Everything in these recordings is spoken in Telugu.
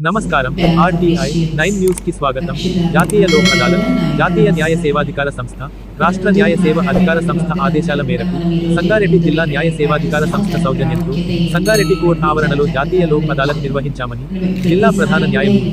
నమస్కారం. ఆర్టీఐ నైన్ న్యూస్కి స్వాగతం జాతీయ లోక్ అదాలత్ జాతీయ న్యాయ సేవాధికార సంస్థ రాష్ట్ర న్యాయ సేవ అధికార సంస్థ ఆదేశాల మేరకు సంగారెడ్డి జిల్లా న్యాయ సేవాధికార సంస్థ సౌజన్యంతో సంగారెడ్డి కోర్టు ఆవరణలో జాతీయ లోక్ అదాలత్ నిర్వహించామని జిల్లా ప్రధాన న్యాయమూర్తి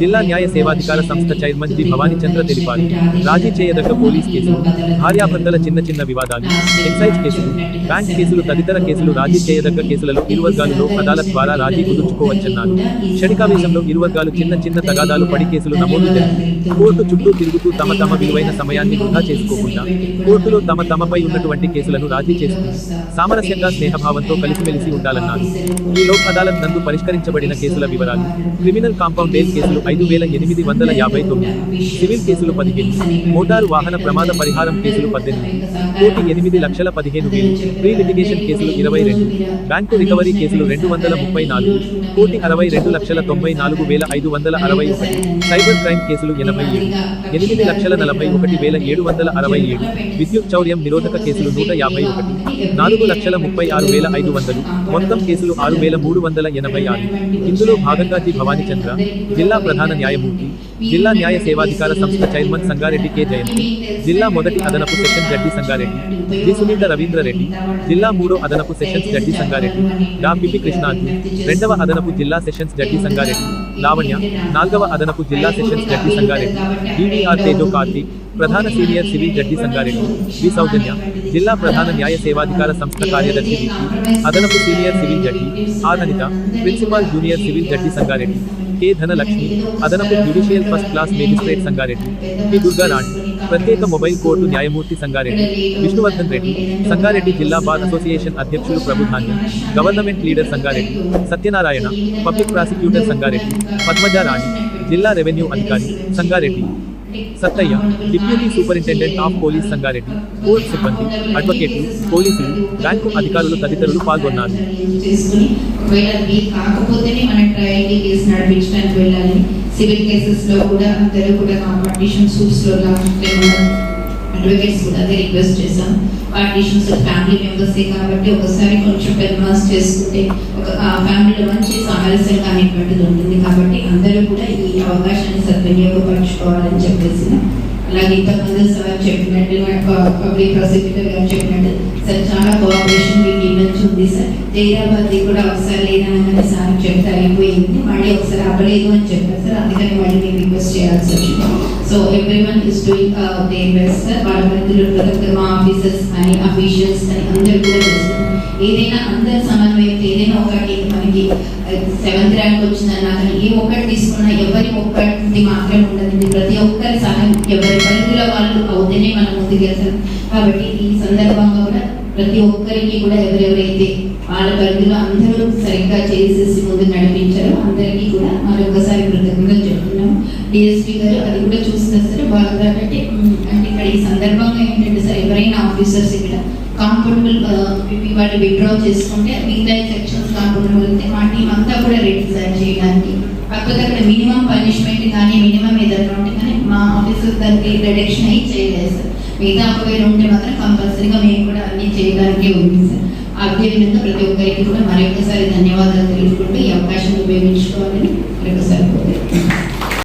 జిల్లా న్యాయ సేవాధికార సంస్థ చైర్మన్ జి భవానీ చంద్ర తెలిపారు. రాజీ చేయదగ్గ పోలీస్ కేసులు భార్యాభర్తల చిన్న చిన్న వివాదాలు ఎక్సైజ్ కేసులు బ్యాంక్ కేసులు తదితర కేసులు రాజీ చేయదగ్గ కేసులలో ఇరువర్గాలు అదాలత్ ద్వారా రాజీ కుదుర్చుకోవచ్చన్నారు. క్షణికావేశంలో ఇరువర్గాలు చిన్న చిన్న తగాదాలు పడి కేసులు నమోదు జరిగి కోర్టు చుట్టూ తిరుగుతూ తమ తమ విలువైన సమయాన్ని వృధా చేసుకోకుండా కోర్టులో తమ తమపై ఉన్నటువంటి కేసులను రాజీ చేసుకుని సామరస్యంగా స్నేహభావంతో కలిసిమెలిసి ఉండాలన్నారు. ఈ లోక్ అదాలత్ నందు పరిష్కరించబడిన కేసుల వివరాలు క్రిమినల్ కాంపౌండ్ బెయిల్ కేసులు ఐదు వేల ఎనిమిది వందల యాభై తొమ్మిది. సివిల్ కేసులు పదిహేను. మోటారు వాహన ప్రమాద పరిహారం కేసులు పద్దెనిమిది. కోటి ఎనిమిది లక్షల పదిహేను వేలు. ప్రీ లిటిగేషన్ కేసులు ఇరవై రెండు. బ్యాంకు రికవరీ కేసులు రెండు వందల ముప్పై నాలుగు. కోటి అరవై రెండు లక్షల తొంభై నాలుగు వేల ఐదు వందల అరవై ఒకటి. సైబర్ క్రైమ్ కేసులు ఎనభై ఏడు. ఎనిమిది లక్షల నలభై ఒకటి వేల ఏడు వందల అరవై ఏడు. విద్యుత్ చౌర్యం నిరోధక కేసులు నూట యాభై ఒకటి. నాలుగు లక్షల ముప్పై ఆరు వేల ఐదు వందలు. మొత్తం కేసులు ఆరు వేల మూడు వందల ఎనభై ఆరు. ఇందులో భాగంగా జి భవానీచంద్ర జిల్లా ప్రధాన న్యాయమూర్తి జిల్లా న్యాయ సేవాధికార సంస్థ చైర్మన్ సంగారెడ్డి కె. జయంతి జిల్లా మొదటి అదనపు session judge Sangareddy G Sunitha Ravindra Reddy జిల్లా మూడో అదనపు సెషన్స్ జడ్జి సంగారెడ్డి డా పిపి కృష్ణాజు రెండవ అదనపు జిల్లా సెషన్స్ జడ్జి సంగారెడ్డి లావణ్య నాల్గవ అదనపు జిల్లా sessions judge Sangareddy DVR Tejo Karthik ప్రధాన senior civil judge Sangareddy V Soujanya జిల్లా ప్రధాన న్యాయ సేవాధికార సంస్థ కార్యదర్శి విపి అదనపు senior civil judge R Anitha principal junior civil judge Sangareddy K Dhanalakshmi అదనపు judicial first class magistrate Sangareddy P Durgarani ప్రత్యేక మొబైల్ కోర్టు న్యాయమూర్తి సంగారెడ్డి విష్ణువర్ధన్ రెడ్డి సంగారెడ్డి జిల్లా బార్ అసోసియేషన్ అధ్యక్షులు Prabhudhanya government pleader Sangareddy Satyanarayana public prosecutor Sangareddy Padmajarani జిల్లా రెవెన్యూ అధికారి Sangareddy Sattaiah deputy superintendent of police Sangareddy court సిబ్బంది అడ్వకేట్లు పోలీసులు బ్యాంకు అధికారులు తదితరులు పాల్గొన్నారు. సివిల్ కేసెస్లో కూడా అందరూ కూడా కాంపిటీషన్ సూట్స్లో అడ్వకేట్స్ కూడా అదే రిక్వెస్ట్ చేశాం పార్టీషన్స్ ఫ్యామిలీ మెంబర్సే కాబట్టి ఒకసారి కొంచెం పెర్మాస్ చేసుకుంటే ఒక ఫ్యామిలీలో మంచి సామరస్యంగా అనేటువంటిది ఉంటుంది. కాబట్టి అందరూ కూడా ఈ అవకాశాన్ని సద్వినియోగపరచుకోవాలని చెప్పేసి అలాగే ఇంతకుముందు సార్ చెప్పినట్టు పబ్లిక్ ప్రాసిక్యూటర్ గారు చెప్పినట్టు సార్ చాలా కోఆపరేషన్ మీకు ఇవ్వచ్చు ఉంది సార్. జైరాబాద్ కూడా ఒకసారి అని సార్ చెప్తే అయిపోయింది. మళ్ళీ ఒకసారి అవ్వలేదు అని చెప్పారు సార్. అందుకని మళ్ళీ మీరు రిక్వెస్ట్ చేయాల్సి వచ్చింది. So everyone is doing their best sir. వాళ్ళ పరిధిలో ప్రతి ఒక్కరు మా ఆఫీసర్స్ అని అఫీషియల్స్ అని అందరూ కూడా చేస్తున్నారు. ఏదైనా అందరి సమన్వయం ఏదైనా ఒకటి అతనికి సెవెంత్ ర్యాంక్ వచ్చిందన్న అతను ఏ ఒక్కటి తీసుకున్నా ఎవరి ఒక్కటి మాత్రం ఉండదండి. ప్రతి ఒక్కరి సహాయం ఎవరి పరిధిలో వాళ్ళు అవుతేనే మనం ముందుకు వెళ్తాం. కాబట్టి ఈ సందర్భంగా కూడా ప్రతి ఒక్కరికి కూడా ఎవరెవరైతే వాళ్ళ పరిధిలో అందరూ సరిగ్గా చేసేసి ముందు నడిపించారో అందరికీ కూడా మరొకసారి కృతజ్ఞతలు చెప్తున్నాము. డిఎస్పీ గారు అది కూడా చూస్తున్నారు సార్ బాగా అంటే అంటే ఇక్కడ ఈ సందర్భంగా ఏంటంటే సార్ ఎవరైనా ఆఫీసర్స్ ఇక్కడ కాంఫర్టబుల్ వాళ్ళు విత్డ్రా చేసుకుంటే మిగతా సెక్షన్స్ కాంఫర్టబుల్ అయితే మా టీం అంతా కూడా రెడీ సార్ చేయడానికి. కాకపోతే అక్కడ మినిమం పనిష్మెంట్ కానీ మినిమం ఏదైనా ఉంటే కానీ మా ఆఫీసర్ దానికి రిడక్షన్ అయ్యి చేయలేదు సార్. మిగతా ఒకవేళ ఉంటే మాత్రం కంపల్సరీగా మేము కూడా అన్ని చేయడానికి ఉంది సార్. అదే విధంగా ప్రతి ఒక్కరికి కూడా మరొకసారి ధన్యవాదాలు తెలుసుకుంటూ ఈ అవకాశం ఉపయోగించుకోవాలని మరొకసారి కోరుతున్నాను